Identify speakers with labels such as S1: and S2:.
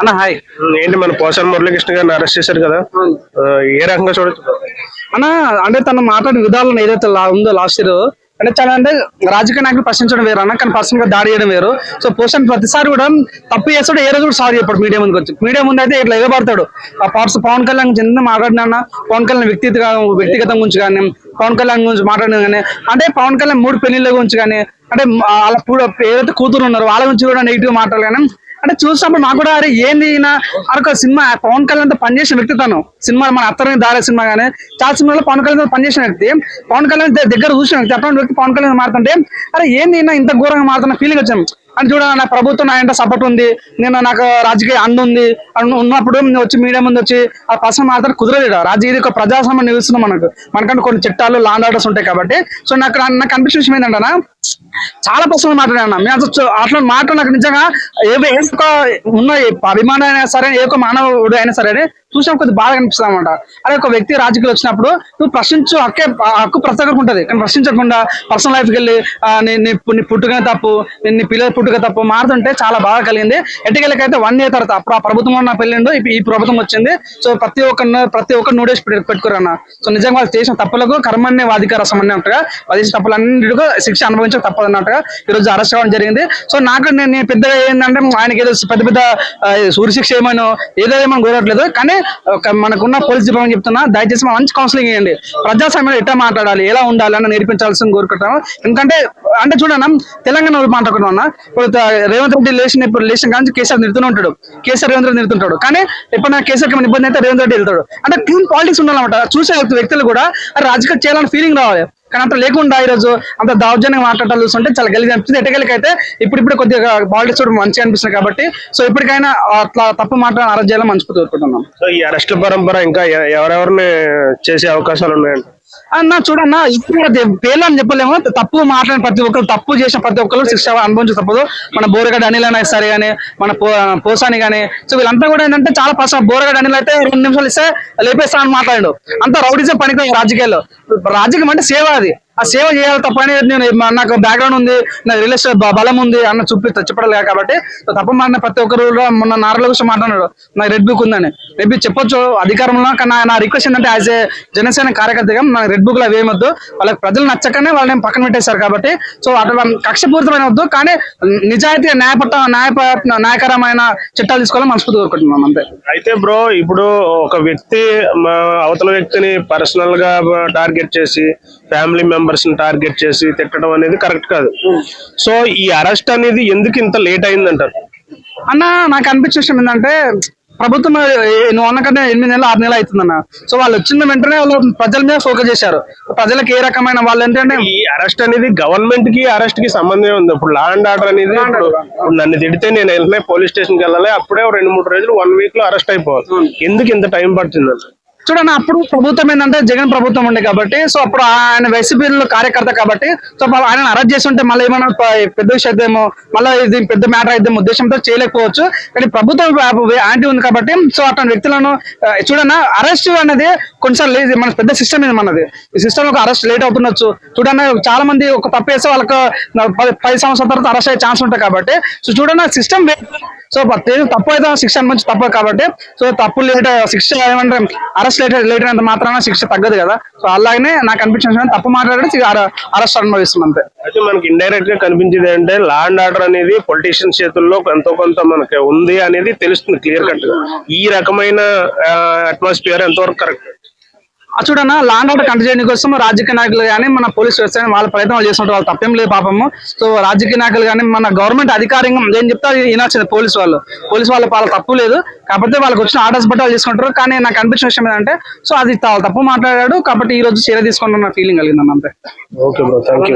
S1: అన్న హాయ్.
S2: ఏంటి మన పోసాని మురళీకృష్ణ గారిని అరెస్ట్ చేశారు కదా. ఏ రకంగా చూడొచ్చు
S1: అన్న అంటే తను మాట్లాడిన విధానం ఏదైతే ఉందో లాస్ట్ ఇయర్ అంటే చాలా అంటే రాజకీయ నాయకులు ప్రశ్నించడం వేరు అన్న కానీ పర్సనల్గా దాడి చేయడం వేరు. సో పోషన్ ప్రతిసారి కూడా తప్పు చేస్తాడు ఏ రోజు కూడా సారీ చెప్పాడు మీడియా ముందుకు వచ్చి. మీడియా ముందు అయితే ఇట్లా ఎగబడతాడు. ఆ పార్ట్స్ పవన్ కళ్యాణ్ చెందిన మాట్లాడినా పవన్ కళ్యాణ్ వ్యక్తిగత వ్యక్తిగతం గురించి కానీ పవన్ కళ్యాణ్ గురించి మాట్లాడిన కానీ అంటే పవన్ కళ్యాణ్ మూడు పెళ్ళిళ్ళ గురించి కానీ అంటే వాళ్ళ ఏదైతే కూతురు ఉన్నారో వాళ్ళ గురించి కూడా నెగిటివ్ మాట్లాడాలి కానీ అంటే చూసినప్పుడు మాకు కూడా అరే ఏంది ఈయన? అరొక సినిమా పవన్ కళ్యాణ్తో పనిచేసిన వ్యక్తి తను. సినిమా మన అత్తని దారే సినిమా కానీ చాలా సినిమాలో పవన్ కళ్యాణ్తో పనిచేసిన వ్యక్తి. పవన్ కళ్యాణ్ దగ్గర చూసిన వ్యక్తి అటువంటి వ్యక్తి పవన్ కళ్యాణ్ మారుతుంటే అరే ఏంది ఈయన ఇంత ఘోరంగా మారుతున్న ఫీలింగ్ వచ్చాం. అని చూడ నా ప్రభుత్వం నా ఇంట సపోర్ట్ ఉంది. నేను నాకు రాజకీయ అండ ఉంది. ఉన్నప్పుడు వచ్చి మీడియా ముందు వచ్చి ఆ పర్సన్ మాత్రం కుదరదు రాజకీయ ఇది ఒక ప్రజాస్వామ్యం నిలుస్తున్నాం మనకు. మనకంటే కొన్ని చట్టాలు లాండ్ ఆర్డర్స్ ఉంటాయి కాబట్టి. సో నాకు నాకు అనిపించిన విషయం ఏంటంటే చాలా పర్సనల్ మాట్లాడాను మేము అసలు అట్లా మాటలు నాకు నిజంగా ఏ ఒక్క ఉన్న అభిమానం అయినా సరే ఏ ఒక్క మానవుడు అయినా సరే చూసాం కొద్ది బాధ కనిపిస్తుంది అనమాట అదే ఒక వ్యక్తి రాజకీయాలు వచ్చినప్పుడు నువ్వు ప్రశ్నించు హక్కే హక్కు ప్రతి ఒక్కరికి ఉంటుంది. కానీ ప్రశ్నించకుండా పర్సనల్ లైఫ్కి వెళ్ళి నీ పుట్టుకనే తప్పు నీ- నీ పిల్లల పుట్టుక తప్పు మారుతుంటే చాలా బాగా కలిగింది. ఎట్టుకెళ్ళకైతే వన్ ఇయర్ తర్వాత అప్పుడు ఆ ప్రభుత్వం ఉన్న పెళ్ళిండు ఈ ప్రభుత్వం వచ్చింది. సో ప్రతి ఒక్క ప్రతి ఒక్క నోటీస్ పెట్టుకురన్న సో నిజంగా వాళ్ళు చేసిన తప్పులకు కర్మన్నే వాధికారసం అన్నట్టుగా వాళ్ళు చేసిన తప్పులన్నిటికీ శిక్ష అనుభవించక తప్పదు అన్నట్టుగా ఈ రోజు అరెస్ట్ అవ్వడం జరిగింది. సో నాకు నేను పెద్దగా ఏంటంటే ఆయనకి ఏదో పెద్ద పెద్ద సూర్యశిక్ష సూర్య శిక్ష ఏమైనా ఏదో ఏమైనా కోరట్లేదు. కానీ మనకున్న పోలీస్ డిపార్ట్మెంట్ చెప్తున్నా దయచేసి మంచి కౌన్సిలింగ్ ఇవ్వండి ప్రజాస్వామ్యంలో ఎట్లా మాట్లాడాలి ఎలా ఉండాలి అని నేర్పించాల్సింది కోరుకుంటాను ఎందుకంటే అంటే చూడన్నా తెలంగాణ వాళ్ళు ఇప్పుడు రేవంత్ రెడ్డి లేచిన ఇప్పుడు లేచిన కానీ కేసీఆర్ నిడుతూనే ఉంటాడు. కేసీఆర్ రేవంత్ రెడ్డి నిడుతుంటాడు కానీ ఎప్పుడైనా కేసీఆర్కి ఇబ్బంది అయితే రేవంత్ రెడ్డి వెళ్తాడు. అంటే క్లీన్ పాలిటిక్స్ ఉండాలన్నమాట. చూసే వ్యక్తులు కూడా రాజకీయ చేయాలని ఫీలింగ్ రావాలి. కానీ అంత లేకుండా ఈ రోజు అంత దౌర్జన్యంగా మాట్లాడటం చూస్తుంటే చాలా గెలిచి అనిపిస్తుంది. ఎటకెళ్ళకైతే ఇప్పుడు ఇప్పుడు కొద్దిగా పాలిటిక్స్ కూడా మంచిగా అనిపిస్తుంది కాబట్టి సో ఇప్పటికైనా అట్లా తప్పు మాట్లాడిన అరెస్ట్ చేయాలని మంచి కోరుకుంటున్నాం.
S2: సో ఈ అరెస్ట్ల పరంపర ఇంకా ఎవరెవరిని చేసే అవకాశాలు ఉన్నాయండి?
S1: అన్న చూడన్న ఇప్పుడు పేర్లు అని చెప్పలేము. తప్పు మాట్లాడిన ప్రతి ఒక్కరు తప్పు చేసిన ప్రతి ఒక్కరు శిక్ష అనుభవించి తప్పదు. మన బోరగడ్డ అనిల్ అని సరే కానీ మన పో- పోసాని కానీ. సో వీళ్ళంతా కూడా ఏంటంటే చాలా పర్సనల్ బోరగడ్డ అనిల్ అయితే రెండు నిమిషాలు ఇస్తే లేపేస్తా అని మాట్లాడాడు. అంత రౌడీజం పనికి రాజకీయాల్లో. రాజకీయం అంటే సేవ అది. ఆ సేవ చేయాలి తప్ప నేను నాకు బ్యాక్గ్రౌండ్ ఉంది నాకు రిలేషన్ బలం ఉంది అన్న చూపి చెప్పడం కాబట్టి తప్ప మాడిన ప్రతి ఒక్కరు మొన్న నారల గురించి మాట్లాడాడు నాకు రెడ్ బుక్ ఉందని. రెడ్ బుక్ చెప్పొచ్చు అధికారంలో కానీ నా- రిక్వెస్ట్ ఏంటంటే యాజ్ ఏ జనసేన కార్యకర్తగా నాకు రెడ్ బుక్లో అవి ఏమొద్దు. వాళ్ళకి ప్రజలు నచ్చకనే వాళ్ళని పక్కన పెట్టేశారు కాబట్టి సో అట్లా కక్షపూరితమైన వద్దు కానీ నిజాయితీ న్యాయపట్ట న్యాయ న్యాయకరమైన చట్టాలు తీసుకోవాలని మనస్ఫూర్తి కోరుకుంటున్నాం అంతే.
S2: అయితే బ్రో ఇప్పుడు ఒక వ్యక్తి అవతల వ్యక్తిని పర్సనల్గా టార్గెట్ చేసి ఫ్యామిలీ మెంబర్స్ని టార్గెట్ చేసి తిట్టడం అనేది కరెక్ట్ కాదు. సో ఈ అరెస్ట్ అనేది ఎందుకు ఇంత లేట్ అయిందంటారు?
S1: అన్న నాకు అనిపించిన విషయం ఏంటంటే ప్రభుత్వం నువ్వు అన్నకన్నా ఎనిమిది నెలలు ఆరు నెలలు అవుతుందన్న. సో వాళ్ళు వచ్చిన వెంటనే వాళ్ళు ప్రజల మీద ఫోకస్ చేశారు. ప్రజలకు ఏ రకమైన వాళ్ళు ఏంటంటే
S2: ఈ అరెస్ట్ అనేది గవర్నమెంట్కి అరెస్ట్కి సంబంధం ఉంది. ఇప్పుడు లా అండ్ ఆర్డర్ అనేది ఇప్పుడు నన్ను తిడితే నేను వెంటనే పోలీస్ స్టేషన్కి వెళ్ళాలి. అప్పుడే రెండు మూడు రోజులు వన్ వీక్లో అరెస్ట్ అయిపోవాలి. ఎందుకు ఇంత టైం పడుతుంది
S1: చూడండి అప్పుడు ప్రభుత్వం ఏంటంటే జగన్ ప్రభుత్వం ఉండే కాబట్టి సో అప్పుడు ఆయన వైసీపీలో కార్యకర్త కాబట్టి సో ఆయన అరెస్ట్ చేస్తుంటే మళ్ళీ ఏమైనా పెద్ద విషయం అయితేమో మళ్ళీ ఇది పెద్ద మ్యాటర్ అయితే ఉద్దేశంతో చేయలేకపోవచ్చు. కానీ ప్రభుత్వం యాంటీ ఉంది కాబట్టి సో అటువంటి వ్యక్తులను చూడన్నా అరెస్ట్ అనేది కొన్నిసార్లు లేదు మన పెద్ద సిస్టమ్ ఇది మనది. ఈ సిస్టమ్ ఒక అరెస్ట్ లేట్ అవుతుండొచ్చు. చూడన్నా చాలా మంది ఒక తప్పేసి వేస్తే వాళ్ళకి పది పది సంవత్సరాల తర్వాత అరెస్ట్ అయ్యే ఛాన్స్ ఉంటాయి కాబట్టి. సో చూడన్నా సిస్టమ్ సో ప్రతి తప్పు అయితే శిక్ష అనుభవించి తప్పు కాబట్టి సో తప్పు లేట శిక్ష ఏమంటే అరెస్ట్ లేటర్ లేటర్ అయినంత మాత్రాన శిక్ష తగ్గదు కదా. సో అలాగనే నాకు అనిపించిన తప్పు మాట్లాడి అరెస్ట్ అనుభవిస్తుంది అంతే.
S2: అయితే మనకి ఇండైరెక్ట్గా కనిపించేది అంటే లా అండ్ ఆర్డర్ అనేది పొలిటీషియన్ చేతుల్లో ఎంతో కొంత మనకి ఉంది అనేది తెలుస్తుంది క్లియర్ కట్గా. ఈ రకమైన అట్మాస్ఫియర్ ఎంతవరకు కరెక్ట్
S1: చూడన్నా లాండ్ ఆర్డర్ కంటి చేయడం కోసం రాజకీయ నాయకులు కానీ మన పోలీస్ వ్యవస్థ వాళ్ళ ప్రయత్నాలు చేసినట్టు వాళ్ళు తప్పేం లేదు పాపము సో రాజకీయ నాయకులు కానీ మన గవర్నమెంట్ అధికారంగా ఏం చెప్తే వినాల్సింది పోలీస్ వాళ్ళు. పోలీస్ వాళ్ళ వాళ్ళ తప్పు లేదు. కాకపోతే వాళ్ళకి వచ్చిన ఆర్డర్స్ బట్టి వాళ్ళు తీసుకుంటారు కానీ నాకు అనిపించిన విషయం ఏంటంటే సో అది తప్పు మాట్లాడాడు. కాబట్టి ఈ రోజు చర్య తీసుకుంటున్న ఫీలింగ్ కలిగిందన్న అంతే.
S2: Okay bro thank